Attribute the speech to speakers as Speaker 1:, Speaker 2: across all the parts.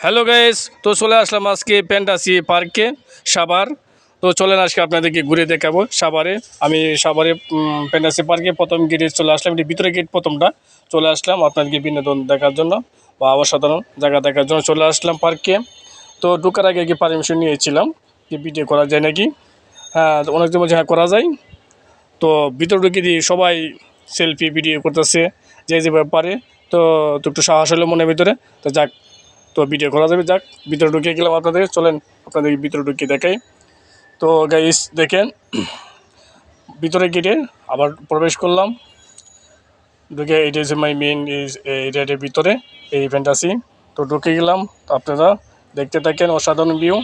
Speaker 1: Hello guys তো চলে আসলাম আজকে প্যান্টাসি পার্কে সাবার তো চলেন আজকে আপনাদেরকে ঘুরে দেখাবো সাভারে। আমি সাভারে প্যান্টাসি পার্কে প্রথম গেটে চলে আসলাম। এটি ভিতরে গেট প্রথমটা। চলে আসলাম আপনাদেরকে বিনোদন দেখার জন্য বা অসাধারণ জায়গা দেখার জন্য চলে আসলাম পার্কে তো ঢুকার আগে কি পারমিশন নিয়েছিলাম? যে ভিডিও করা যায় নাকি? হ্যাঁ অনেকজন বলছে হ্যাঁ করা যায়। তো ভিতরে ঢুকে দিয়ে সবাই সেলফি ভিডিও করতেছে, যে যেভাবে পারে। তো একটু সাহস হলো মনের ভিতরে। তো যাক তো ভিডিও করা যাবে, যাক, ভিতরে ঢুকিয়ে গেলাম আপনাদের। চলেন আপনাদের ভিতরে ঢুকিয়ে দেখাই। তো গাইস দেখেন, ভিতরে গেটে আবার প্রবেশ করলাম। ঢুকে এটা হচ্ছে মাই মেন এরিয়াটার ভিতরে, এই ফ্যান্টাসি তো ঢুকে গেলাম, তো আপনারা দেখতে থাকেন, অসাধারণ ভিউ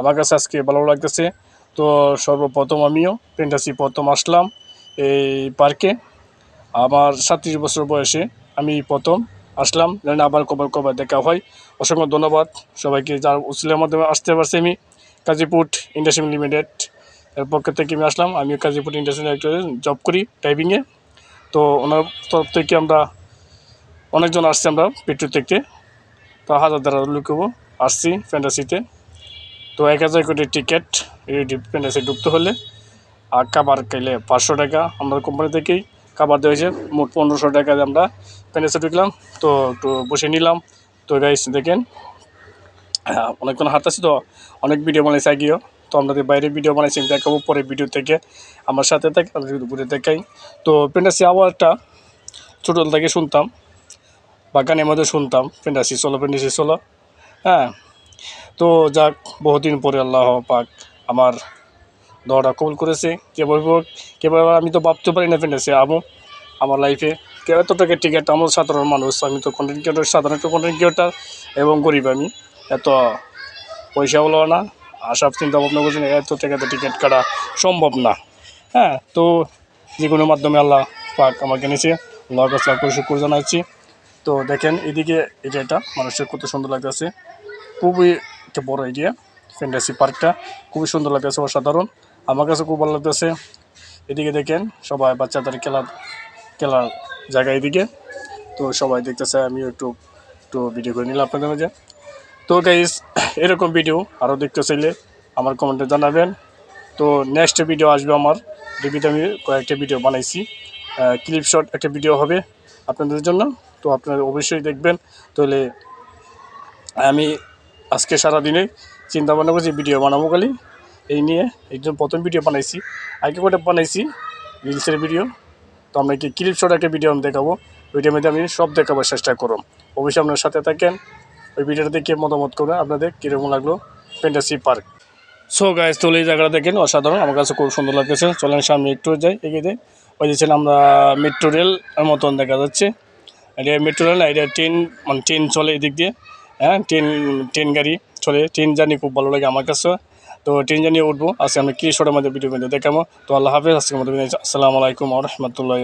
Speaker 1: আমার কাছে আজকে ভালো লাগতেছে। তো সর্বপ্রথম আমিও ফ্যান্টাসি প্রথম আসলাম এই পার্কে আমার সাতত্রিশ বছর বয়সে আমি প্রথম আসলাম। যেন আবার কবার কবার দেখা হয়। অসংখ্য ধন্যবাদ সবাইকে যার উচিলের মাধ্যমে আসতে পারছি আমি। কাজীপুর ইন্ডাস্ট্রি লিমিটেড এর পক্ষ থেকে আমি আসলাম। আমি কাজীপুর ইন্ডাস্ট্রি জব করি টাইপিংয়ে তো ওনার তরফ থেকে আমরা অনেকজন আসছি আমরা পেট্রোল থেকে। তো হাজার দ্বারা লুকবো আসছি ফ্যান্টাসিতে। তো এক হাজার কোটি টিকিট এই ফ্যান্টাসি ঢুকতে হলে। আর কাবার খাইলে পাঁচশো টাকা। আমরা কোম্পানি থেকেই কাবার দেওয়া হয়েছে। মোট পনেরোশো টাকা আমরা প্যানেসে ঢুকলাম তো একটু বসে নিলাম। তো গাইস দেখেন অনেকক্ষণ হাঁটতেছি তো, অনেক ভিডিও বানাইছে আগেও। তো আমাদের বাইরে ভিডিও বানাইছি দেখাবো পরে ভিডিও থেকে। আমার সাথে থাকে আপনাদের ঘুরে দেখাই। তো পেন্টাসি আওয়াজটা ছোটো থেকে শুনতাম বা গানের মধ্যে শুনতাম। পেন্টাসি চলো পেন্টাসি চলো হ্যাঁ তো যাক, বহুদিন পরে, আল্লাহ পাক, আমার দোয়াটা কবুল করেছে। কেবল কেবল আমি তো ভাবতে পারি না ফেলেছি আমু আমার লাইফে কেউ এত টাকা টিকিট আমার সাধারণ মানুষ। আমি তো কন্টেন্ট ক্রিয়েটার সাধারণ একটা কন্টেন্ট ক্রিয়েটার এবং গরিব আমি। এত পয়সা হলো না সব চিন্তা ভাবনা করছি এত টাকাতে টিকিট কাটা সম্ভব না। হ্যাঁ তো যে কোনো মাধ্যমে আল্লাহ পাক আমাকে নিয়েছে আল্লাহ কাছে লাখ করে শুক্র জানাচ্ছি। তো দেখেন, এদিকে এটা এটা মানুষের কত সুন্দর লাগতেছে। খুবই একটা বড় এরিয়া ফ্যান্টাসি পার্কটা খুবই সুন্দর লাগতেছে, অসাধারণ। আমার কাছে খুব ভালো লাগতেছে। এদিকে দেখেন, সবাই বাচ্চাদের খেলার খেলার জায়গা এদিকে। তো সবাই দেখতেছে, আমিও একটু একটু ভিডিও করে নিলাম আপনাদের মাঝে। তো গাইস এরকম ভিডিও আরও দেখতে চাইলে আমার কমেন্টে জানাবেন। তো নেক্সট ভিডিও আসবে আমার। ডিবিতে আমি কয়েকটা ভিডিও বানাইছি। ক্লিপ শট একটা ভিডিও হবে আপনাদের জন্য। তো আপনারা অবশ্যই দেখবেন। তাহলে আমি আজকে সারাদিনে চিন্তা ভাবনা করছি ভিডিও বানাবো খালি। এই নিয়ে একজন প্রথম ভিডিও বানাইছি। আগে কটা বানাইছি? রিলসের ভিডিও তো আমরা কি ক্লিপ শট একটা ভিডিও আমি দেখাবো। ওইটার মধ্যে আমি সব দেখাবার চেষ্টা করব। অবশ্যই আপনার সাথে থাকেন। ওই ভিডিওটা দেখে মতামত করবেন। আপনাদের কীরকম লাগল ফ্যান্টাসি পার্ক সো গাইজ তো এই জায়গাটা দেখেন, অসাধারণ। আমার কাছে খুব সুন্দর লাগতেছে। চলেন সামনে একটু যাই, এগিয়ে যাই। ওই যে আমরা মেট্রো রেল মতন দেখা যাচ্ছে। এটা মেট্রো রেল এটা ট্রেন মানে ট্রেন চলে এদিক দিয়ে। হ্যাঁ ট্রেন ট্রেন গাড়ি চলে। ট্রেন জার্নি খুব ভালো লাগে আমার কাছে। তো ট্রেন জার্নি উঠবো। আজকে আমি কি শোটার মধ্যে ভিডিও মধ্যে দেখাবো। তো আল্লাহ হাফিজ আজকে মধ্যে আসসালামু আলাইকুম রহমতুল্লাহ